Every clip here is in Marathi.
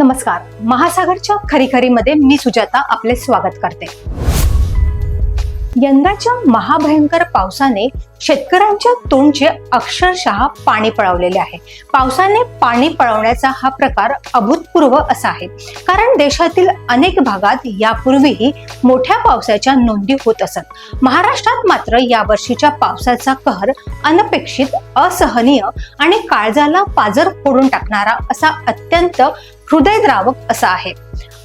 नमस्कार. महासागरच्या खरीखरीमध्ये मी सुजाता आपले स्वागत करते. यंदाच्या महाभयंकर पावसाने शेतकऱ्यांच्या तोंडचे अक्षरशः पाणी पळवलेले आहे. पावसाने पाणी पळवण्याचा हा प्रकार अभूतपूर्व असा आहे. कारण देशातील अनेक भागात यापूर्वीही मोठ्या पावसाच्या नोंदी होत असत. महाराष्ट्रात मात्र या वर्षीच्या पावसाचा कहर अनपेक्षित असहनीय आणि काळजाला पाजर फोडून टाकणारा असा अत्यंत हृदयद्रावक असा आहे.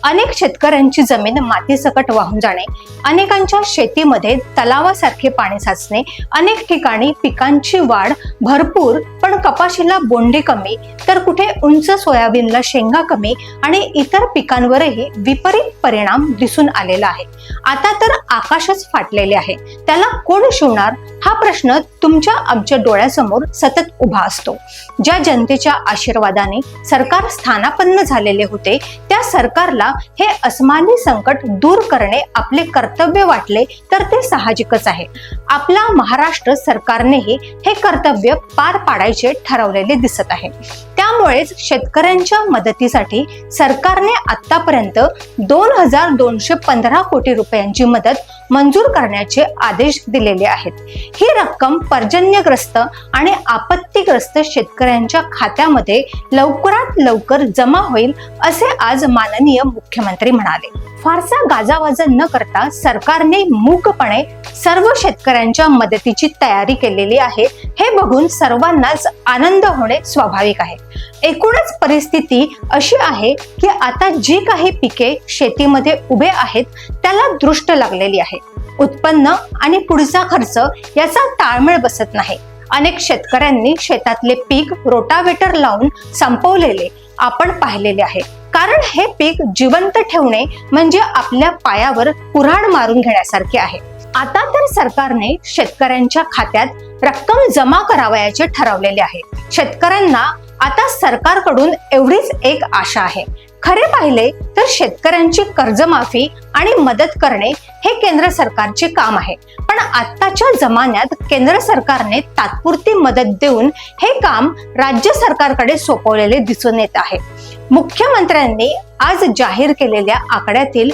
अनेक शेतकऱ्यांची जमीन मातीसकट वाहून जाणे अनेकांच्या शेतीमध्ये तलावासारखे पाणी साचणे अनेक ठिकाणी पिकांची वाढ भरपूर पण कपाशीला बोंडे कमी तर कुठे उंच सोयाबीनला शेंगा कमी आणि इतर पिकांवरही विपरीत परिणाम दिसून आलेला आहे. आता तर आकाशच फाटलेले आहे. त्याला कोण शिवणार? हा प्रश्न तुमच्या आमच्या डोळ्यासमोर सतत उभा असतो. ज्या जनतेच्या आशीर्वादाने सरकार स्थानापन्न झालेले होते त्या सरकारला हे अस्मानी संकट दूर करणे आपले कर्तव्य वाटले तर ते साहजिकच आहे. आपला महाराष्ट्र सरकारनेही हे कर्तव्य पार पाडायचे ठरवलेले दिसत आहे. त्यामुळेच शेतकऱ्यांच्या मदतीसाठी सरकारने आतापर्यंत दोन हजार दोनशे पंधरा कोटी रुपयांची मदत मंजूर करण्याचे आदेश दिलेले आहेत. ही रक्कम पर्जन्यग्रस्त आणि आपत्तीग्रस्त शेतकऱ्यांच्या खात्यामध्ये लवकरात लवकर जमा होईल असे आज माननीय मुख्यमंत्री म्हणाले. फारसा गाजावाजा न करता सरकारने मूकपणे सर्व शेतकऱ्यांच्या मदतीची तयारी केलेली आहे हे बघून सर्वांनाच आनंद होणे स्वाभाविक आहे. एकूणच परिस्थिती अशी आहे की आता जी काही पिके शेतीमध्ये उभे आहेत त्याला दृष्ट लागलेली आहे. उत्पन्न आणि पुढचा खर्च याचा ताळमेळ बसत नाही. अनेक शेतकऱ्यांनी शेतातले पीक रोटावेटर लावून संपवलेले आपण पाहिलेले आहे. कारण हे पीक जिवंत ठेवणे म्हणजे आपल्या पायावर कुऱ्हाड मारून घेण्यासारखे आहे. आता तर सरकारने शेतकऱ्यांच्या खात्यात रक्कम जमा करावयाचे ठरवलेले आहे. शेतकऱ्यांना आता सरकारकडून एवढीच एक आशा आहे. खरे पाहिले तर शेतकऱ्यांची कर्जमाफी आणि मदत करणे हे केंद्र सरकारचे काम आहे. पण आत्ताच्या जमान्यात केंद्र सरकारने तात्पुरती मदत देऊन हे काम राज्य सरकारकडे सोपवलेले दिसून येत आहे. मुख्यमंत्र्यांनी आज जाहीर केलेल्या आकड्यातील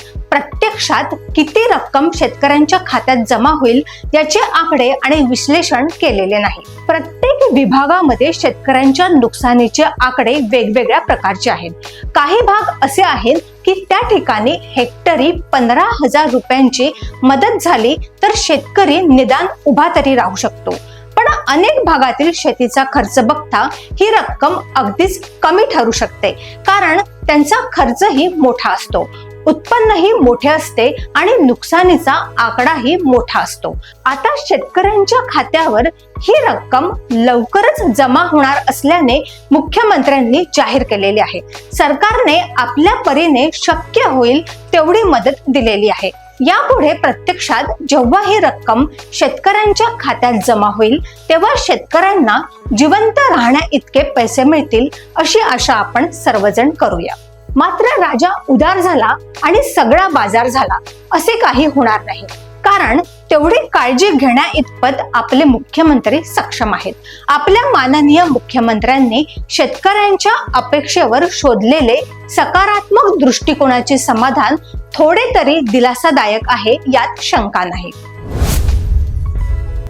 प्रत्यक्षात किती रक्कम शेतकऱ्यांच्या खात्यात जमा होईल याचे आकडे आणि विश्लेषण केलेले नाही. प्रत्येक विभागामध्ये शेतकऱ्यांच्या नुकसानीचे आकडे वेगवेगळ्या प्रकारचे आहेत. काही भाग असे आहेत की त्या ठिकाणी हेक्टरी पंधरा हजार रुपयांची मदत झाली तर शेतकरी निदान उभा तरी राहू शकतो. पण अनेक भागातील शेतीचा खर्च बघता ही रक्कम अगदीच कमी ठरू शकते. कारण त्यांचा खर्चही मोठा असतो. उत्पन्नही मोठे असते आणि नुकसानीचा आकडाही मोठा असतो. आता शेतकऱ्यांच्या खात्यावर ही रक्कम लवकरच जमा होणार असल्याने मुख्यमंत्र्यांनी जाहीर केलेली आहे. सरकारने आपल्या परीने शक्य होईल तेवढी मदत दिलेली आहे. यापुढे प्रत्यक्षात जेव्हा ही रक्कम शेतकऱ्यांच्या खात्यात जमा होईल तेव्हा शेतकऱ्यांना जिवंत राहण्या इतके पैसे मिळतील अशी आशा आपण सर्वजण करूया. मात्र राजा उदार झाला आणि सगळा बाजार झाला. असे काही होणार नाही. कारण तेवढी काळजी घेण्या इतपत आपले मुख्यमंत्री सक्षम आहेत. आपल्या माननीय मुख्यमंत्र्यांनी शेतकऱ्यांच्या अपेक्षेवर शोधलेले सकारात्मक दृष्टिकोनाचे समाधान थोडे तरी दिलासादायक आहे यात शंका नाही.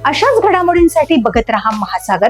अशाच घडामोडींसाठी बघत रहा महासागर.